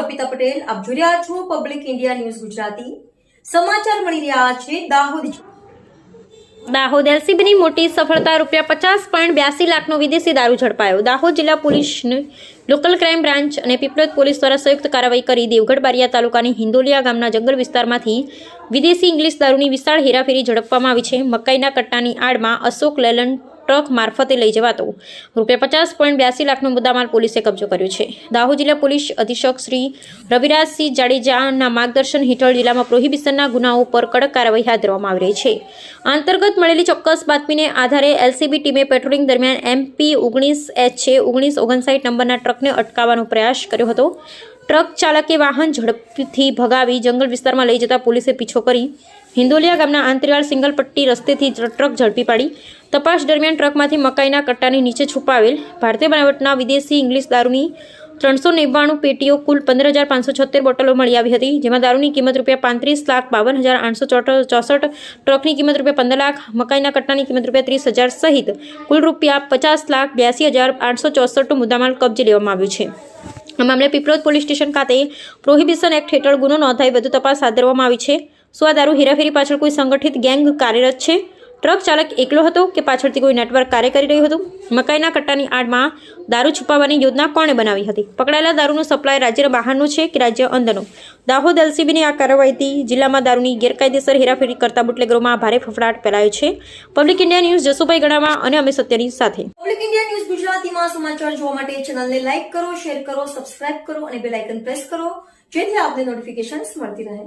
અર્પિતા પટેલ, આપ જોઈ રહ્યા છો પબ્લિક ઇન્ડિયા ન્યૂઝ ગુજરાતી. સમાચાર મળી રહ્યા છે દાહોદ દાહોદ એલસીબીની મોટી સફળતા રૂપિયા પચાસ પોઈન્ટ બ્યાસી લાખનો વિદેશી દારૂ ઝડપાયો. દાહોદ જિલ્લા પોલીસની લોકલ ક્રાઇમ બ્રાન્ચ અને પીપલોદ પોલીસ દ્વારા સંયુક્ત કાર્યવાહી કરી. દેવગઢ બારિયા તાલુકાની હિંદોલિયા ગામના જંગલ વિસ્તારમાંથી વિદેશી ઇંગ્લિશ દારૂની વિશાળ હેરાફેરી ઝડપવામાં આવી છે. મકાઈના કટ્ટાની આડમાં અશોક લેલન ટ્રક મારફતે લઈ જવાતો. રૂપિયા પચાસ પોઈન્ટ બ્યાસી લાખનો મુદ્દામાલ પોલીસે કબજો કર્યો છે. દાહોદ જિલ્લા પોલીસ અધિક્ષક શ્રી રવિરાજસિંહ જાડેજાના માર્ગદર્શન હેઠળ જિલ્લામાં પ્રોહિબિશનના ગુનાઓ પર કડક કાર્યવાહી હાથ ધરવામાં આવી રહી છે. અંતર્ગત મળેલી ચોક્કસ બાતમીને આધારે એલસીબી ટીમે પેટ્રોલિંગ દરમિયાન એમપી ઓગણીસ એચ છે ઓગણીસ ઓગણસાઠ નંબરના ટ્રકને અટકાવવાનો પ્રયાસ કર્યો હતો. ટ્રક ચાલકે વાહન ઝડપથી ભગાવી જંગલ વિસ્તારમાં લઈ જતા પોલીસે પીછો કરી હિંદોલિયા ગામના આંતરિયાળ સિંગલ પટ્ટી રસ્તેથી ટ્રક ઝડપી પાડી તપાસ દરમિયાન ટ્રકમાંથી મકાઈના કટ્ટાની નીચે છુપાવેલ ભારતીય બનાવટના વિદેશી ઇંગ્લિશ દારૂની ત્રણસો નેવ્વાણું પેટીઓ કુલ પંદર હજાર પાંચસો છોતેર બોટલો મળી આવી હતી, જેમાં દારૂની કિંમત રૂપિયા પાંત્રીસ લાખ બાવન હજાર આઠસો ચોસઠ, ટ્રકની કિંમત રૂપિયા પંદર લાખ, મકાઈના કટ્ટાની કિંમત રૂપિયા ત્રીસ હજાર સહિત કુલ રૂપિયા પચાસ લાખ બ્યાસી હજાર આઠસો ચોસઠ મુદ્દામાલ કબજે લેવામાં આવ્યું છે. આ મામલે પીપલોદ પોલીસ સ્ટેશન ખાતે પ્રોહિબિશન એક્ટ હેઠળ ગુનો નોંધાઈ વધુ તપાસ હાથ ધરવામાં આવી છે. શું આ દારૂ હેરાફેરી પાછળ કોઈ સંગઠિત ગેંગ કાર્યરત છે? ટ્રક ચાલક એકલો હતો કે પાછળથી કોઈ નેટવર્ક કાર્ય કરી રહ્યું હતું? મકાઈના કટ્ટાની આડમાં દારૂ છુપાવવાની યોજના કોણે બનાવી હતી? પકડાયેલા દારૂનું સપ્લાય રાજ્યના બહારનું છે કે રાજ્ય અંદરનું? દાહોદ એલસીબીની આ કાર્યવાહીથી જિલ્લામાં દારૂની ગેરકાયદેસર હેરાફેરી કરતા બુટલેગરોમાં ભારે ફફડાટ ફેલાયો છે. Public India news Jasubhai Ganava અને અમે સત્યની સાથે. પબ્લિક ઇન્ડિયા ન્યૂઝ ગુજરાતીમાં સમાચાર જોવા માટે ચેનલને લાઇક કરો, શેર કરો, સબસ્ક્રાઇબ કરો અને બેલ પ્રેસ કરો, જેથી આપને નોટિફિકેશન્સ મળતી રહે.